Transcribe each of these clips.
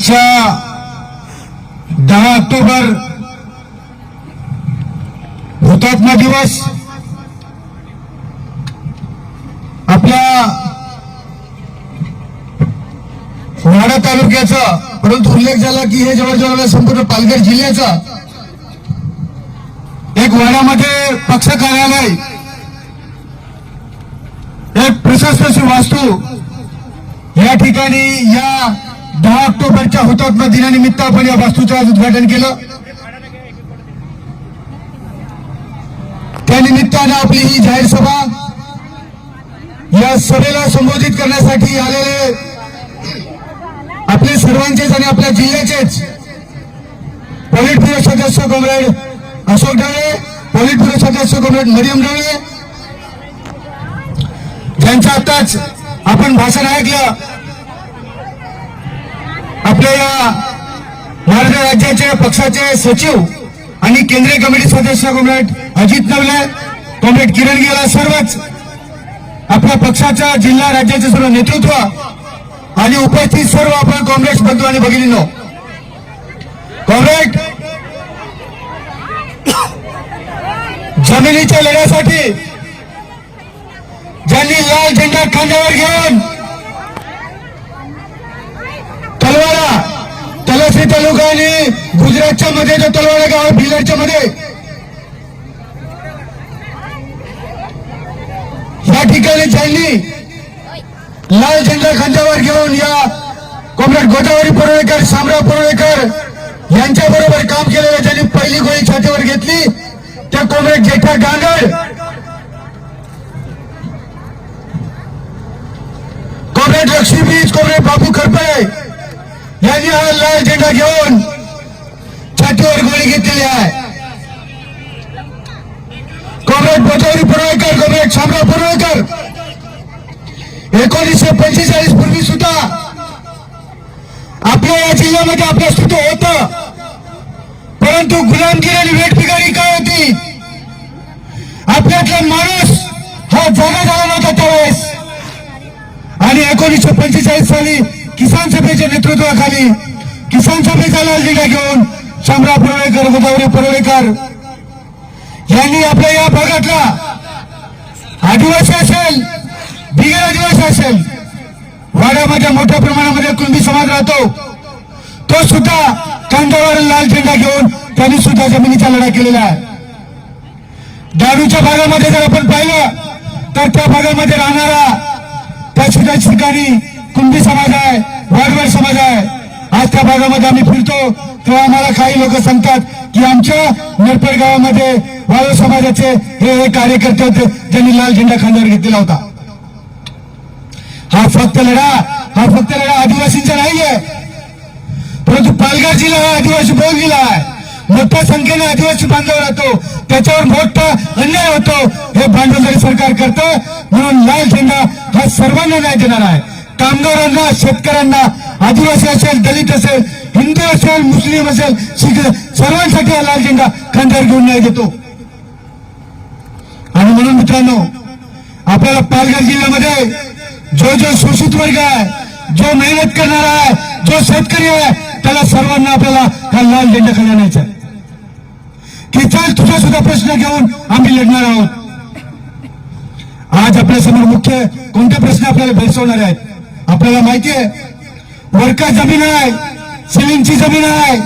आजच्या दहा ऑक्टोबर हुतात्मा दिवस. आपल्या वाडा तालुक्याचा परंतु उल्लेख झाला की हे जवळजवळ संपूर्ण पालघर जिल्ह्याचा एक वाड्यामध्ये पक्ष कार्यालय एक प्रशासनाची वास्तू या ठिकाणी या दहा ऑक्टोबरच्या हुतात्मा दिनानिमित्त आपण या वास्तूचं आज उद्घाटन केलं. त्यानिमित्तानं आपली ही जाहीर सभा या सभेला संबोधित करण्यासाठी आलेले आपले सर्वांचेच आणि आपल्या जिल्ह्याचेच पॉलिट ब्युरो सदस्य comrade Ashok Dhawale politburo सदस्य कॉम्रेड मरियम ढवळे ज्यांचं आताच आपण भाषण ऐकलं आपल्या या महाराष्ट्र राज्याचे पक्षाचे सचिव आणि केंद्रीय कमिटी सदस्य कॉम्रेड अजित नवले. कॉम्रेड किरण गेला सर्वच. आपल्या पक्षाच्या जिल्हा राज्याचे सर्व नेतृत्व आणि उपस्थित सर्व आपण काँग्रेस बंधू आणि भगिनीनो. कॉम्रेड जमिनीच्या लढ्यासाठी ज्यांनी लाल झेंडा खांद्यावर घेऊन तलसी तालुका आणि गुजरातच्या मध्ये जो तलवाडा गाव आहे भिलरच्या मध्ये. या ठिकाणी ज्यांनी लाल झेंडा खांद्यावर घेऊन या कॉम्रेड गोदावरी परुळेकर शामराव परुळेकर यांच्या बरोबर काम केलेलं ज्यांनी पहिली गोळी छातीवर घेतली त्या कॉम्रेड जेठा गांगड. कॉम्रेड लक्ष्मी बीज कॉम्रेड बापू खरपळे यांनी हा लाल झेंडा घेऊन छातीवर गोळी घेतलेली आहे. कॉम्रेड बचावरी परुळेकर कॉम्रेड शामराव परुळेकर एकोणीसशे पंचेचाळीस पूर्वी सुद्धा आपल्या या जिल्ह्यामध्ये आपलं अस्तित्व होतं. परंतु गुलामगिरी आणि वेठबिगारी काय होती? आपल्यातला माणूस हा जागा झाला नव्हता त्यावेळेस. आणि एकोणीसशे पंचेचाळीस साली किसान सभेच्या नेतृत्वाखाली किसान सभेचा लाल झेंडा घेऊन शंभरा परोळेकर गोदावरी परोळेकर यांनी आपल्या या भागातला आदिवासी असेल बिगर आदिवासी असेल वाड्यामध्ये मोठ्या प्रमाणामध्ये कुणबी समाज राहतो तो सुद्धा कांद्यावर लाल झेंडा घेऊन त्यांनी सुद्धा जमिनीचा लढा केलेला आहे. दारूच्या भागामध्ये जर आपण पाहिलं तर त्या भागामध्ये राहणारा त्या सुद्धा ठिकाणी कुंभी समाज आहे वाडवड समाज आहे. आज त्या भागामध्ये आम्ही फिरतो तेव्हा आम्हाला काही लोक सांगतात की आमच्या निरपेड गावामध्ये वाळू समाजाचे हे हे कार्यकर्ते होते ज्यांनी लाल झेंडा खांद्यावर घेतलेला होता. हा फक्त लढा हा फक्त लढा आदिवासींचा नाहीये. परंतु पालघर जिल्हा हा आदिवासी बहुल जिल्हा आहे. मोठ्या संख्येने आदिवासी बांधव राहतो त्याच्यावर मोठा अन्याय होतो हे भांडवलदारी सरकार करतं म्हणून लाल झेंडा हा सर्वांना न्याय देणार आहे. कामगारांना शेतकऱ्यांना आदिवासी असेल दलित असेल हिंदू असेल मुस्लिम असेल शीख सर्वांसाठी हा लाल झेंडा खांद्यावर घेऊन न्याय देतो. आणि म्हणून मित्रांनो आपल्याला पालघर जिल्ह्यामध्ये जो जो शोषित वर्ग आहे जो मेहनत करणारा आहे जो शेतकरी आहे त्याला सर्वांना आपल्याला हा लाल झेंडा खाली आणायचा आहे. की चल तुझा सुद्धा प्रश्न घेऊन आम्ही लढणार आहोत. आज आपल्यासमोर मुख्य कोणते प्रश्न आपल्याला भेडसवणार आहेत? आपल्याला माहिती आहे जमीन आहे सिलिंगची जमीन आहे.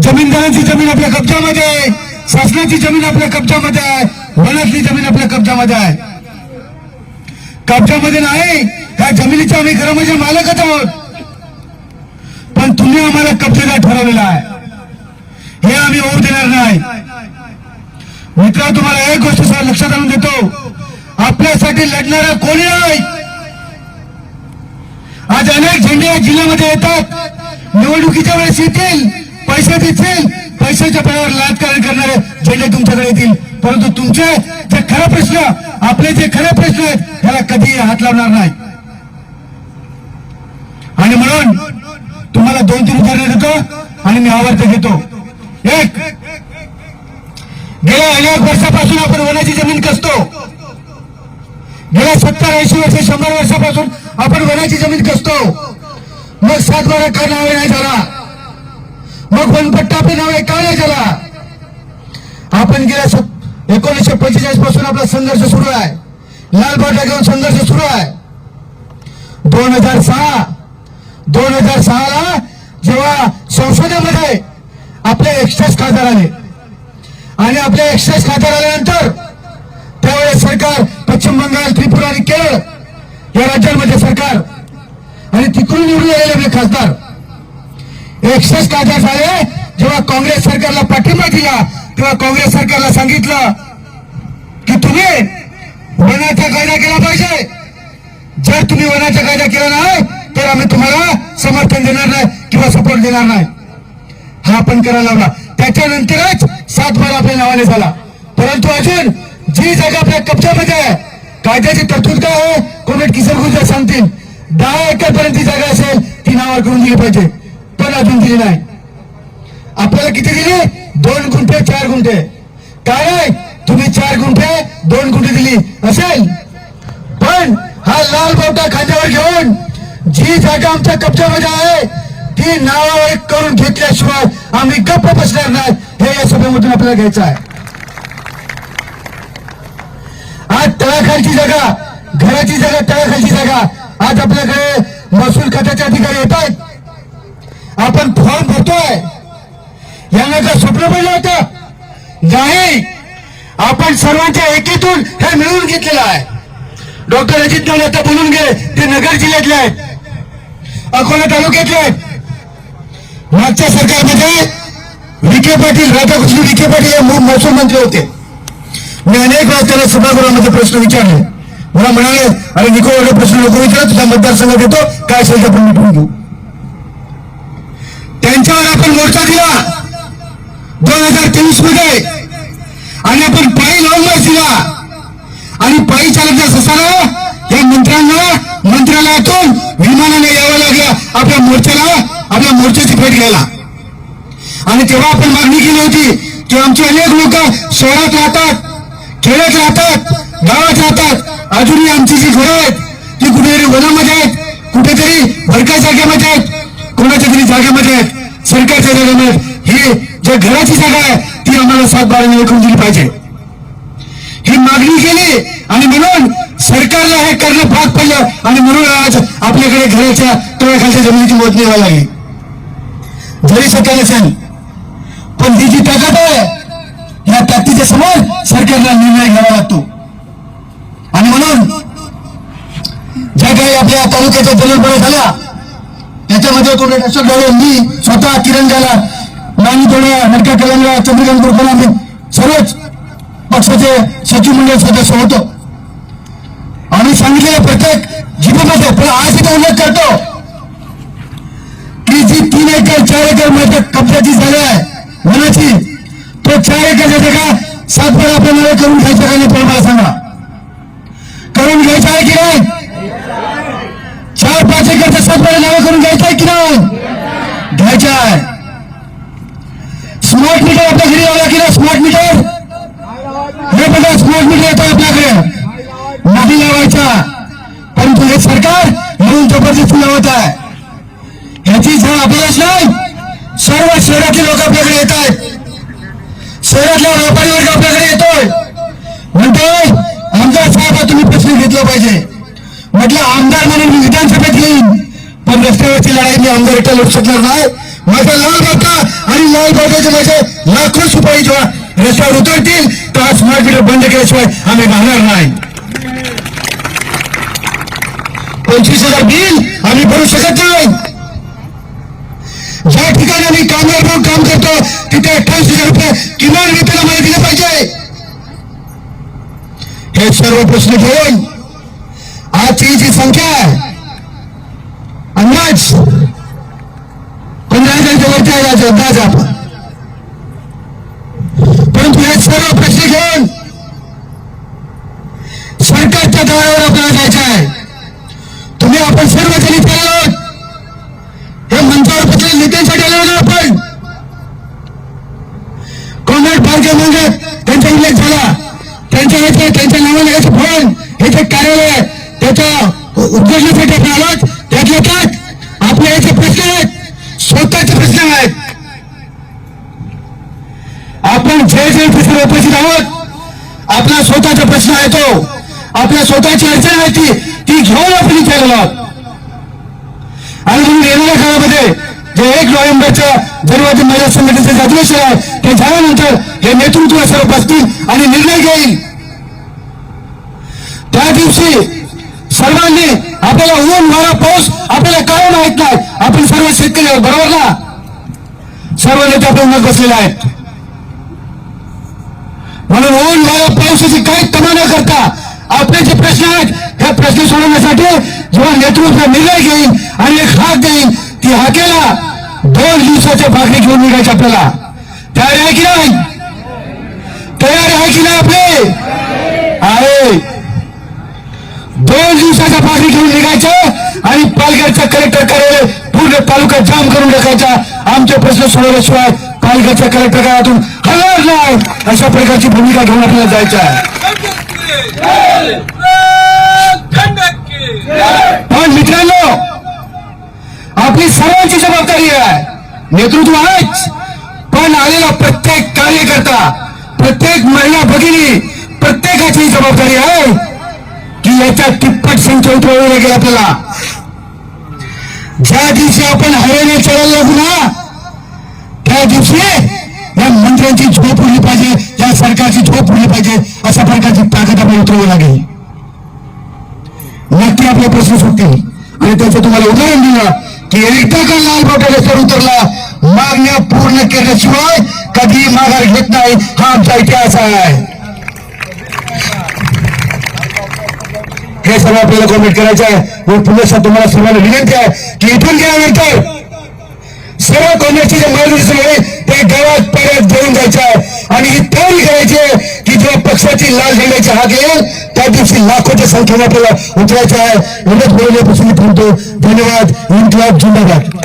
जमीनदारांची जमीन आपल्या कब्जामध्ये आहे शासनाची जमीन आपल्या कब्जामध्ये आहे वनातली जमीन आपल्या कब्जामध्ये आहे. कब्जामध्ये नाही ह्या जमिनीच्या आम्ही घरामध्ये म्हणजे मालकच आहोत. पण तुम्ही आम्हाला कब्जेदार ठरवलेला आहे. हे आम्ही होऊ देणार नाही. मित्र तुम्हाला एक गोष्ट सर लक्षात आणून देतो. आपल्यासाठी लढणारा कोणी नाही आज अनेक झेंडे या जिल्ह्यामध्ये येतात. निवडणुकीच्या वेळेस येतील पैसे देतील पैशाच्या पायावर राजकारण करणारे झेंडे तुमच्याकडे येतील. परंतु तुमचे जे खरे प्रश्न आपले जे खरे प्रश्न आहेत त्याला कधी हात लावणार नाही. आणि म्हणून तुम्हाला दोन तीन उदाहरणं देतो आणि मी आवर्त घेतो. एक गेल्या अनेक वर्षापासून आपण वनाची जमीन कसतो? गेल्या सत्तर ऐंशी वर्ष शंभर वर्षापासून आपण वनाची जमीन कसतो? मग सातबारा का नावे नाही झाला? मग वनपट्टा आपल्या नावे का नाही झाला? आपण गेल्या एकोणीसशे पंचेचाळीसपासून आपला संघर्ष सुरू आहे. लाल बाटा घेऊन संघर्ष सुरू आहे. दोन हजार सहा दोन हजार सहाला जेव्हा संसदेमध्ये आपले एक्साईज खासदार आले. आणि आपले एक्साईज खासदार आल्यानंतर त्यावेळेस सरकार पश्चिम बंगाल त्रिपुरा आणि केरळ या राज्यांमध्ये सरकार आणि तिकडून निवडून आलेले आपले खासदार. एक्साईज खासदार झाले जेव्हा काँग्रेस सरकारला पाठिंबा दिला तेव्हा काँग्रेस सरकारला सांगितलं की तुम्ही वनाचा कायदा केला पाहिजे. जर तुम्ही वनाचा कायदा केला नाही तर आम्ही तुम्हाला समर्थन देणार नाही किंवा सपोर्ट देणार नाही. हा आपण करायला लावला. त्याच्यानंतरच सातबारा आपल्या नावाने झाला. परंतु अजून जी जागा आपल्या कब्जामध्ये आहे कायद्याची तरतूद काय हो? आहे कोणत किसन गुजर सांगतील. दहा एकर पर्यंत ती जागा असेल ती नावावर करून दिली पाहिजे. पण अजून दिली नाही. आपल्याला किती दिली? दोन गुंठे चार गुंठे. काय आहे? तुम्ही चार गुंठे दोन गुंठे दिली. असेल? पण हा लाल बावटा खांद्यावर घेऊन जी जागा आमच्या कब्जामध्ये आहे ती नावावर करून घेतल्याशिवाय आम्ही गप्प बसणार नाही. हे या सभेमधून आपल्याला घ्यायचं आहे. आज तळाखालची जागा घराची जागा तळाखालची जागा. आज आपल्याकडे महसूल खात्याचे अधिकारी येत आहेत. आपण फॉर्म भरतोय. यांना का स्वप्न पडलं होतं नाही आपण सर्वांच्या एकीतून हे मिळवून घेतलेलं आहे. डॉक्टर अजित डोळे आता बोलून गेले ते नगर जिल्ह्यातले आहेत. अकोला तालुक्यातले आहेत. मागच्या सरकारमध्ये विखे पाटील राधाकृष्ण विखे पाटील हे मूळ महसूल मंत्री होते. मी अनेक वेळा त्याला सभागृहामध्ये प्रश्न विचारले. मला म्हणाले अरे निको एवढे प्रश्न नको विचारा तुझ्या मतदारसंघात येतो काय असेल ते आपण मिटवून घेऊ. त्यांच्यावर आपण मोर्चा दिला दोन हजार तेवीसमध्ये आणि आपण पायी लावून दिला आणि पायी चालत असताना या मंत्र्यांना मंत्रालयातून विमानाने यावं लागलं. आपल्या मोर्चाला आपल्या मोर्चाची भेट घ्यायला. आणि तेव्हा आपण मागणी केली होती की आमचे अनेक लोक शहरात राहतात. खेड्यात राहतात गावात राहतात अजूनही आमची जी घरं आहेत ती कुठेतरी वनामध्ये आहेत कुठेतरी भरका जागेमध्ये आहेत कोणाच्या तरी जागेमध्ये आहेत सरकारच्या जागेमध्ये ही जे घराची जागा आहे ती आम्हाला सात बाराने विकून दिली पाहिजे. ही मागणी केली आणि म्हणून सरकारला हे करणं भाग पडलं आणि म्हणून आज आपल्याकडे घराच्या तळाखालच्या जमिनीची मोजणी व्हायला लागली. जरी सत्य नसेल पण ही जी ताकद आहे या ताकदीच्या समोर सरकारला निर्णय घ्यावा लागतो. आणि म्हणून ज्या काही आपल्या तालुक्याच्या जलबळ्या झाल्या त्याच्यामध्ये कोणी अशोक डोळे मी स्वतः किरण झाला नानी तोडा नटका कलांगा चंद्रकांत गोपाल सर्वच पक्षाचे सचिव मंडळ सदस्य होतो. आम्ही सांगितलेलं प्रत्येक जिल्ह्यामध्ये पण आज इथे उल्लेख करतो की जी तीन एकर चार एकरमध्ये कब्जाची झाली आहे वनाची तो चार एकरच्या का? सात वेळा आपल्या करून घ्यायचं का नाही पण मला सांगा? करून घ्यायचं आहे की नाही? चार पाच एकरच्या सात वेळा नावं करून घ्यायचं आहे की नाही? घ्यायचं आहे. स्मार्ट मीटर आपल्या घरी आला की नाही स्मार्ट मीटर हे बघा स्मार्ट मीटर येतो आपल्याकडे. नाही लावायचा. परंतु हे सरकार म्हणून जबरदस्ती लावत आहे. ह्याची झाड आपल्यालाच नाही. सर्व शहरातले लोक आपल्याकडे येत आहेत. व्यापारी वर्ग आपल्याकडे येतोय. म्हणतोय आमदार साहेब तुम्ही प्रश्न घेतला पाहिजे. म्हटलं आमदार म्हणून मी विधानसभेत येईन. पण रस्त्यावरची लढाई मी आमदार एकटा लढू शकणार नाही. माझा लाल बाबा आणि लाल बाबाचे माझे लाखो सुपारी जेव्हा रस्त्यावर उतरतील तर तेव्हा स्मार्ट मीटर बंद केल्याशिवाय आम्ही राहणार नाही. पंचवीस हजार बिल आम्ही भरू शकत नाही. ज्या ठिकाणी आम्ही कामगार म्हणून काम करतो रुपये अठ्ठावीस हजार रुपये किमान वेतन आम्हाला दिलं पाहिजे. हे सर्व प्रश्न घेऊन आजची जी संख्या आहे अंदाज पंधरा हजारच्या वरती आहे अंदाज आपण. परंतु हे सर्व प्रश्न घेऊन सरकारच्या दारावर आपल्याला जायचं आहे. तुम्ही आपण सर्व दलित आहोत. हे मंत्रावर पत्र नेते म्हणजे त्यांचा उल्लेख झाला. त्यांच्या याचे त्यांच्या नावाने याचे फळ हे जे कार्यालय त्याच्या उद्घाटनासाठी आपण आलोच त्यात काय आपले याचे प्रश्न आहेत. स्वतःचे प्रश्न आहेत. आपण जे जे प्रश्न उपस्थित आहोत. आपला स्वतःचा प्रश्न आहे तो. आपल्या स्वतःची अडचण आहे ती. ती घेऊन आपण इथे आलेलो आहोत. आणि म्हणून येणाऱ्या काळामध्ये जे एक नोव्हेंबरच्या जरूर महिला संघटनेचे अधिवेशन आहे ते झालं. हे नेतृत्व सर्व बसतील आणि निर्णय घेईल. त्या दिवशी सर्वांनी आपल्याला ऊन वारा पाऊस आपल्याला काय माहीत नाही. आपण सर्व शेतकरी आहोत बरोबर ना? सर्व नेते आपल्या उन्हात बसलेले आहेत. म्हणून ऊन वारा पावसाची काही तमा न करता आपले जे प्रश्न आहेत हे प्रश्न सोडवण्यासाठी जेव्हा नेतृत्व निर्णय घेईल आणि एक हाक देईल ती हाकेला दोन दिवसाच्या भाकरी घेऊन निघायची आपल्याला. तयारी आहे की नाही? तयार आहे की नाही आपले? आहे. दोन दिवसाच्या भाकरी घेऊन निघायचं आणि पालघरच्या कलेक्टर कार्यालय पूर्ण तालुका जाम करून टाकायचा. आमचे प्रश्न सोडवल्याशिवाय पालघरच्या कलेक्टर कार्यालयातून हलणार नाही. अशा प्रकारची भूमिका घेऊन आपल्याला जायचं आहे. पण मित्रांनो आपली सर्वांची जबाबदारी आहे. नेतृत्व आहेच. पण आलेला प्रत्येक कार्यकर्ता प्रत्येक महिला भगिनी प्रत्येकाची जबाबदारी आहे की याच्या तिप्पट संख्या उतरवावी लागेल आपल्याला. ज्या दिवशी आपण हवेने चढायला लागू ना त्या दिवशी या मंत्र्यांची झोप उडली पाहिजे या सरकारची झोप उडली पाहिजे अशा प्रकारची ताकद आपल्याला उतरवावी लागेल. नक्की आपले प्रश्न सुटतील. आणि त्याचं तुम्हाला उदाहरण दिलं की एकदा का लाल बोटाला सर उतरला मागण्या पूर्ण केल्याशिवाय कधी माघार घेत नाही. हा आमचा इतिहास आहे. हे सर्व आपल्याला कॉमेंट करायचं आहे. पुन्हा तुम्हाला सर्वांना विनंती आहे की इथून गेल्यानंतर सर्व काँग्रेसचे जे मार्गदर्शन आहे ते गावात पाड्यात घेऊन जायचे आहे. आणि ही तयारी करायची आहे की जेव्हा पक्षाची लाल झेंड्याची हाक येईल त्या दिवशी लाखोच्या संख्येने आपल्याला उतरायचं आहे. एवढंच बोलण्यापासून थांबतो. धन्यवाद. इन्क्लाब जिंदाबाद.